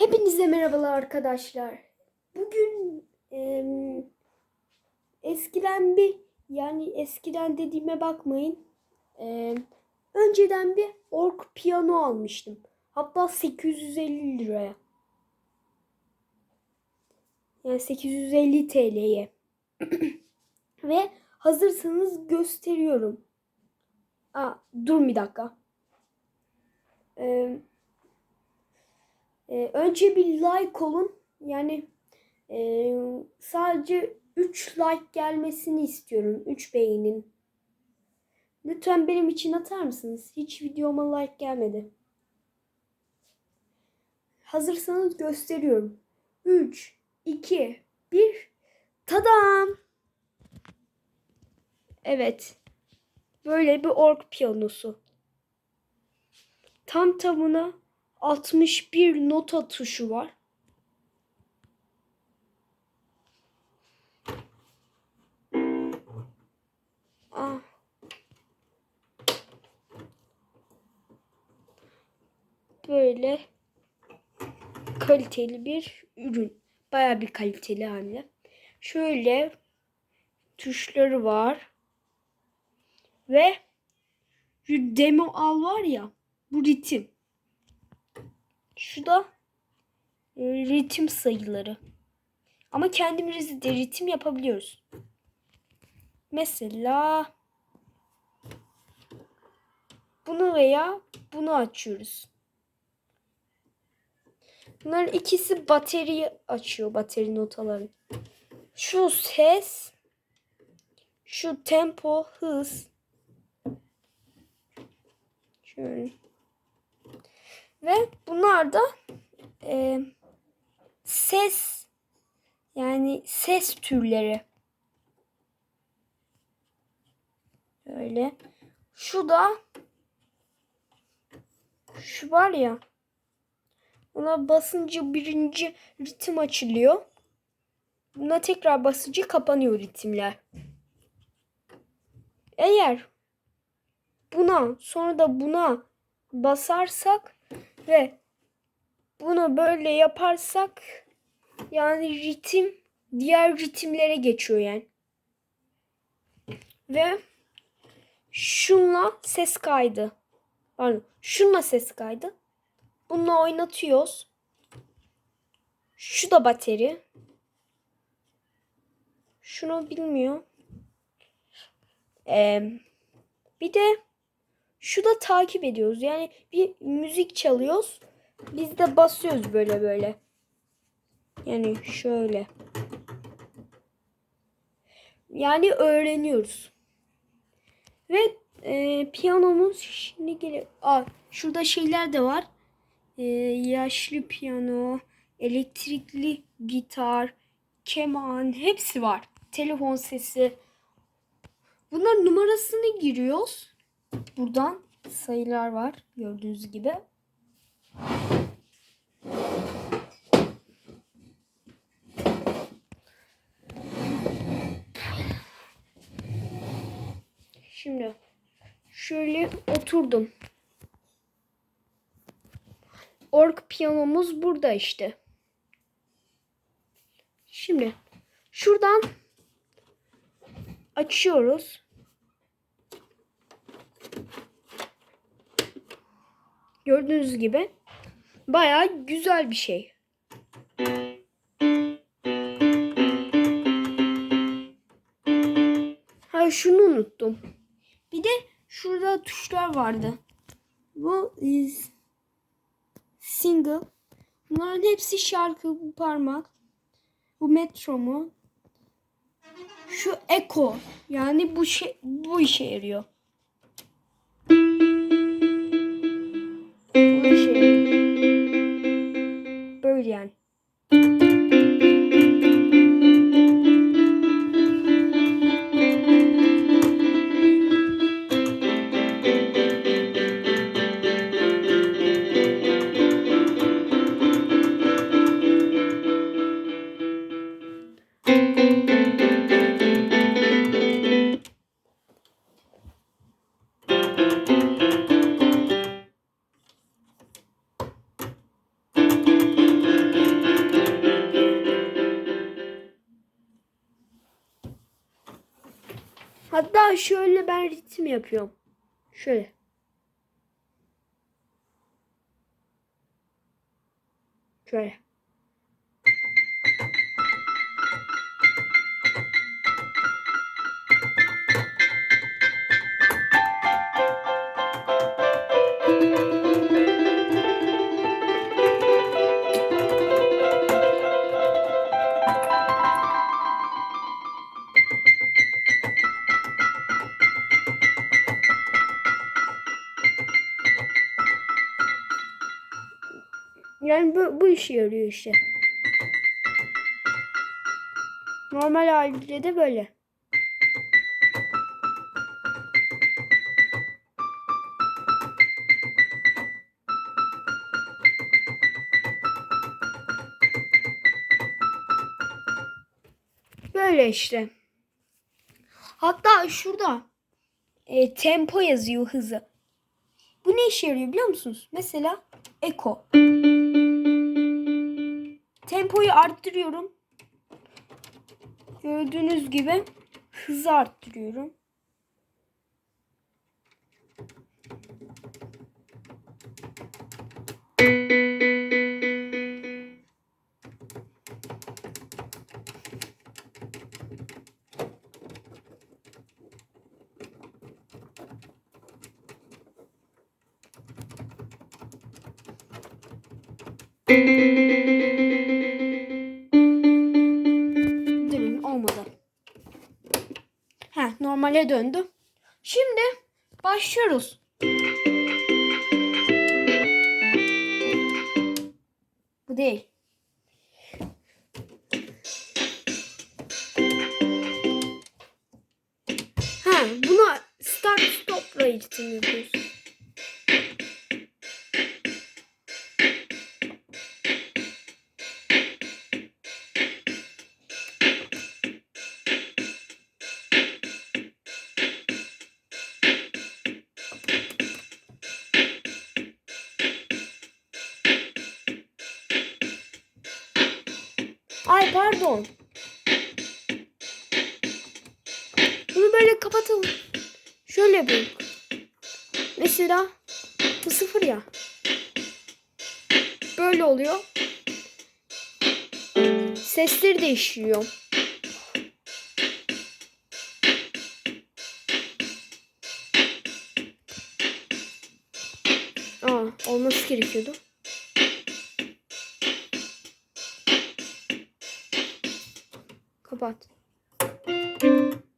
Hepinize merhabalar arkadaşlar. Bugün em, eskiden bir yani eskiden dediğime bakmayın. Em, önceden bir org piyano almıştım. Hatta 850 liraya. Yani 850 TL'ye. Ve hazırsanız gösteriyorum. Aa, dur bir dakika. Eee ee, önce bir like olun. Yani e, sadece 3 like gelmesini istiyorum. 3 beğenin. Lütfen benim için atar mısınız? Hiç videoma like gelmedi. Hazırsanız gösteriyorum. 3, 2, 1. Tadam! Evet. Böyle bir org piyanosu. Tam tamına 61 nota tuşu var. Ah. Böyle kaliteli bir ürün. Baya bir kaliteli hamle. Şöyle tuşları var. Ve demo al var ya bu ritim. Şu da e, ritim sayıları. Ama kendimiz de ritim yapabiliyoruz. Mesela bunu veya bunu açıyoruz. Bunların ikisi bateriyi açıyor, bateri notaları. Şu ses, şu tempo, hız. Şöyle. Ve bunlar da e, ses yani ses türleri. Öyle. Şu da şu var ya ona basınca birinci ritim açılıyor. Buna tekrar basınca kapanıyor ritimler. Eğer buna sonra da buna basarsak ve bunu böyle yaparsak yani ritim diğer ritimlere geçiyor yani. Ve şunla ses kaydı. Pardon, şunla ses kaydı. Bununla oynatıyoruz. Şu da bateri. Şunu bilmiyor. Ee, bir de şu da takip ediyoruz. Yani bir müzik çalıyoruz. Biz de basıyoruz böyle böyle. Yani şöyle. Yani öğreniyoruz. Ve e, piyanomuz şimdi geliyor. Aa, şurada şeyler de var. E, yaşlı piyano, elektrikli gitar, keman hepsi var. Telefon sesi. Bunların numarasını giriyoruz. Buradan sayılar var gördüğünüz gibi. Şimdi şöyle oturdum. Org piyanomuz burada işte. Şimdi şuradan açıyoruz. Gördüğünüz gibi bayağı güzel bir şey. Ha şunu unuttum. Bir de şurada tuşlar vardı. Bu is single. Bunların hepsi şarkı bu parmak. Bu metromu. Şu echo. Yani bu şey bu işe yarıyor. Bu işe Hatta şöyle ben ritim yapıyorum. Şöyle. Şöyle. Yani bu, bu işe yarıyor işte. Normal halde de böyle. Böyle işte. Hatta şurada e, tempo yazıyor hızı. Bu ne işe yarıyor biliyor musunuz? Mesela Eko. Tempoyu arttırıyorum. Gördüğünüz gibi hızı arttırıyorum. Ha normale döndü. Şimdi başlıyoruz. Bu değil. Ha buna start ritim yapıyoruz. Pardon. Bunu böyle kapatalım. Şöyle yapalım. Mesela bu sıfır ya. Böyle oluyor. Sesleri değişiyor. Aa, olması gerekiyordu. Kapat.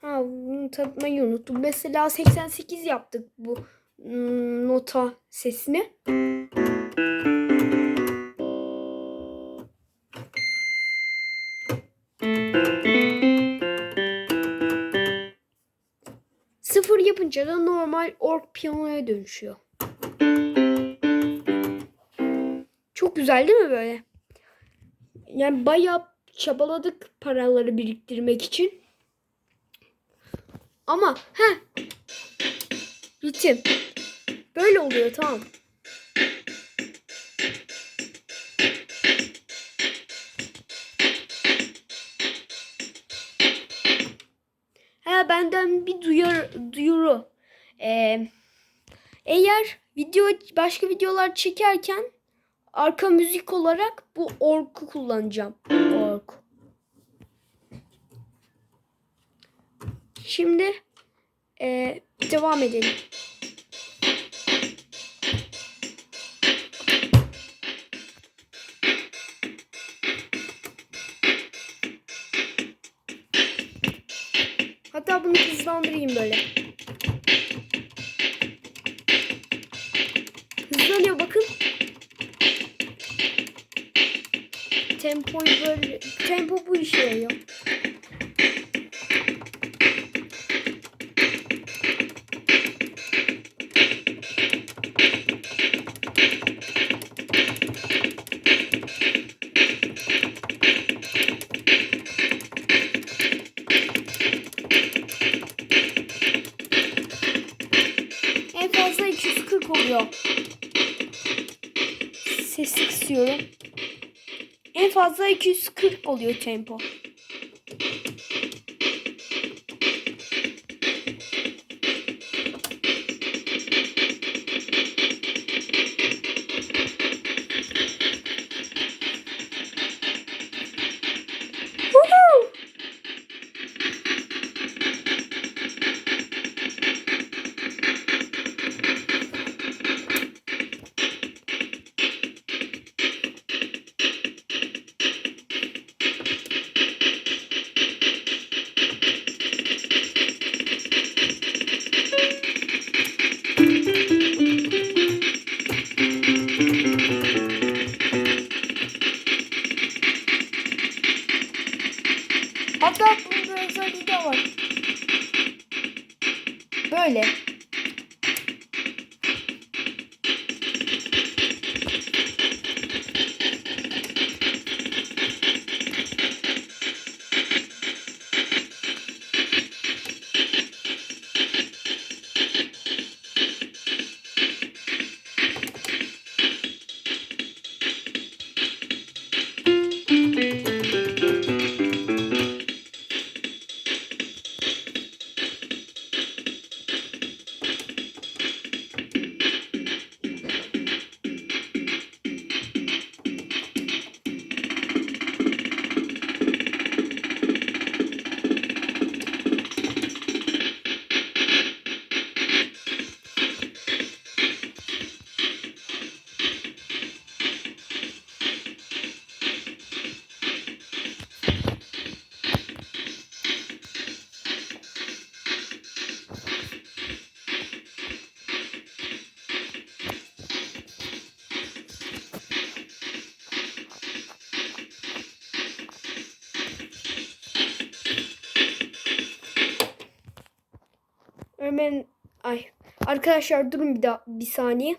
Ha bunu tanıtmayı unuttum. Mesela 88 yaptık bu ım, nota sesini. Sıfır yapınca da normal org piyanoya dönüşüyor. Çok güzel değil mi böyle? Yani bayağı çabaladık paraları biriktirmek için. Ama he ritim böyle oluyor tamam. Ha benden bir duyar, duyuru. Ee, eğer video başka videolar çekerken arka müzik olarak bu orku kullanacağım. Ork. Şimdi e, devam edelim. Hatta bunu hızlandırayım böyle. Hızlanıyor bakın. Tempoyu böyle tempo bu işe yarıyor. 240 oluyor. Sesi kısıyorum. En fazla 240 oluyor tempo. Hemen ay arkadaşlar durun bir daha bir saniye.